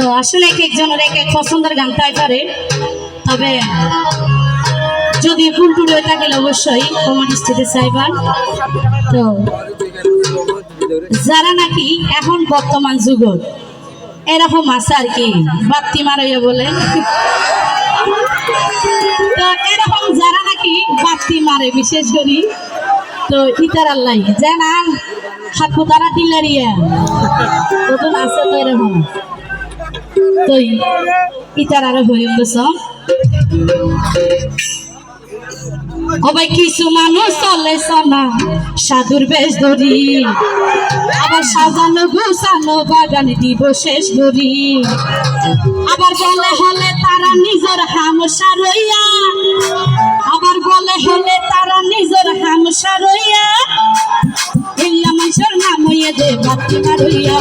তো আসলে এক একজনের এক এক পছন্দের গান তাই পারে। তবে যদি ভুল টুল হয়ে থাকলে অবশ্যই কমেন্ট স্টেটে চাইবেন। তো যারা নাকি এখন বর্তমান যুগ এরকম আছে আর কি, বাত্তি মারাইয়া বলে। তো এরকম যারা নাকি বাত্তি মারে, বিশেষ করি, তো ইতার আল্লাহ, জানান হাকু তারা দিলারিয়া নতুন আছে তো এরকম। তো ইতার আরও গেছে। অবাই কিছু মানুষ চলে সানা, সাধুর বেশ ধরি। আবার সাজানো গুছানো বাগান দিব শেষ ধরি। আবার বলে হলে তারা নিজের হামসা রইয়া। আবার বলে হলে তারা নিজের হামসা রইয়া। ইল্লা মানুষের নাম হইয়ে দে বাতি মারইয়া।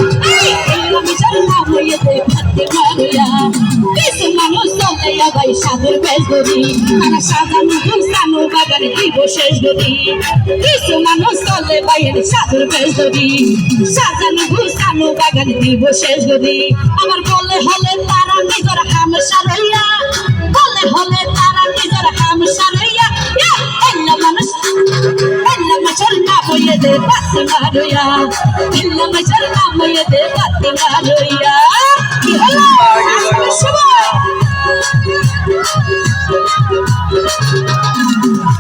ভাই সাধুর বেশ ধরি তারা সাজানো গুছানো বাগান দিব শেষ ধরি কিছু মানুষ চলে বাইয়ের সাধুর বেশ ধরি সাজানো গুছানো বাগান দিব শেষ ধরি আবার বলে হলে তারা নিজের হামসা রইয়া বলে হলে তারা নিজের হামসা রইয়া এল্লা মানুষ এল্লা মানুষের নাম হইয়ে দে বাতি মারইয়া। এল্লা মানুষের নাম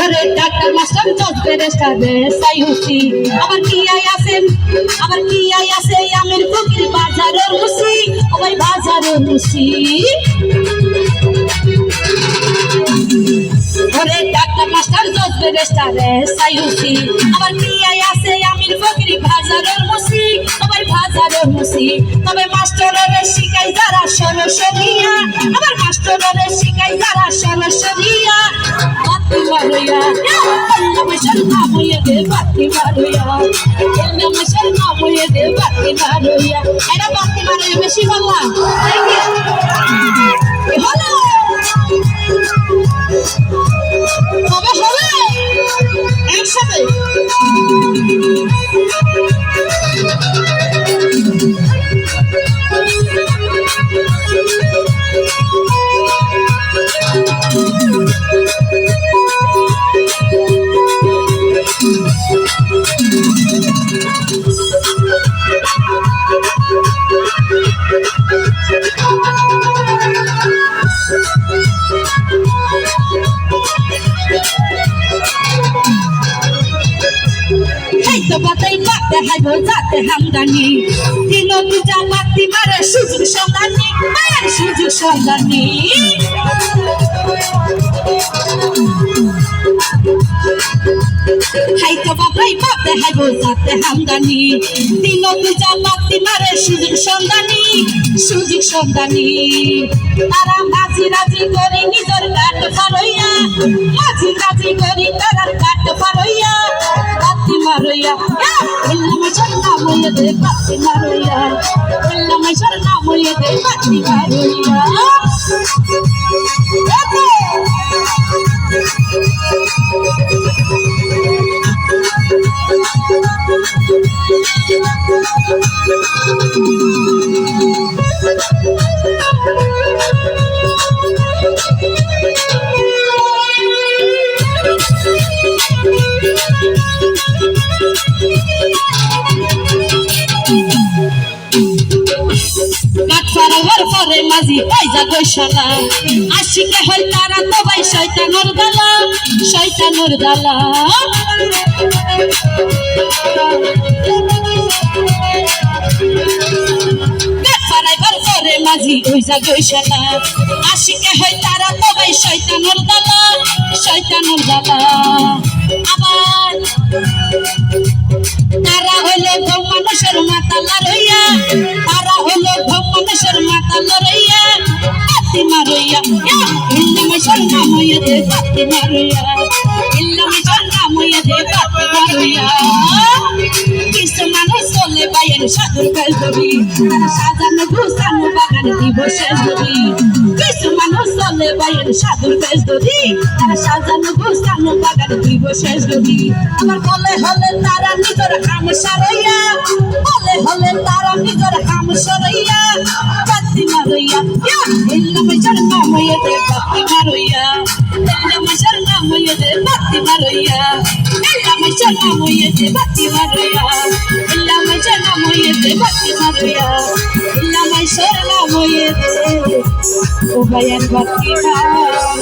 ওরে ডাক্তার মাস্টার, জজ ব্যারিস্টার বেসাই হুসি। আবার কি আই আছে আবার কি আই আছে, আমির ফকির বাজারের মুসি ওই বাজারের মুসি ওরে ডাক্তার মাস্টার, জজ ব্যারিস্টার বেসাই হুসি। আবার কি আই আছে, আমির ফকির বাজারের মুসি ওই বাজারের মুসি তবে মাস্টারের শিখাই যারা সরসরিয়া আবার মাস্টারের শিখাই যারা বাতি মারুয়া আল্লাহ মশার নাম হইয়ে দে বাতি মারুয়া আল্লাহ মশার নাম হইয়ে দে বাতি মারুয়া এটা বাতি মারুয়া বেশি বললাম। হলো পাতাই পাতে হাইব যাতে হামদানি দিন দুজা মাতি মারে সুযোগ সন্ধানী মায়ের সুযোগ খাইতে পাতাই পাতে হাইব যাতে হামদানি। দিন দুজা মাতি মারে সুযোগ সন্ধানী সুযোগ সন্ধানী। তারা মাঝি রাজি করি নিজের কাঠ পারইয়া মাঝি রাজি করি তারার কাঠ পারইয়া বাতি মারইয়া। মাইশার নাম হইয়া দে, বাতি মারইয়া। মাইশার নাম হইয়া দে, বাতি মারইয়া। কাঠ পরে মাঝি পাইজা গৈশালা আশিকে হই তারা তো ভাই শয়তানোর দালা শয়তানোর দালা। কাঠ পারাবার পরে হই তারা তো ভাই শয়তানোর দালা তারা হলো মানুষের মাতা লড়ইয়া তারা হলো গো মানুষের মাতা লড়ইয়া হিন্দু মানুষের নাম হইয়া দে বাতি মারইয়া ইল্লা মিশর নাম হইয়া দে বাতি মারইয়া কিছু মানুষ চলে বাইয়ের সাধুর বেশ ধরি সাজানো গুছানো বাগান দিব শেষ ধরি কিছু মানুষ চলে বাইয়ের সাধুর বেশ ধরি সাজানো গুছানো বাগান দিব শেষ ধরি আমার বলে হলে তারা নিজের কাম সারইয়া। বলে হলে তারা নিজের কাম সারইয়া। বাতি মারইয়া মারইয়া ইল্লা মিশর নাম হইয়া দে বাতি মারইয়া ইল্লা মিশর নাম হইয়া দে বাতি মারইয়া ইল্লা মিশর নাম হইয়া দে বাতি মারইয়া ইল্লা মিশর নাম হইয়া ও ভাইয়ার বাতি মারইয়া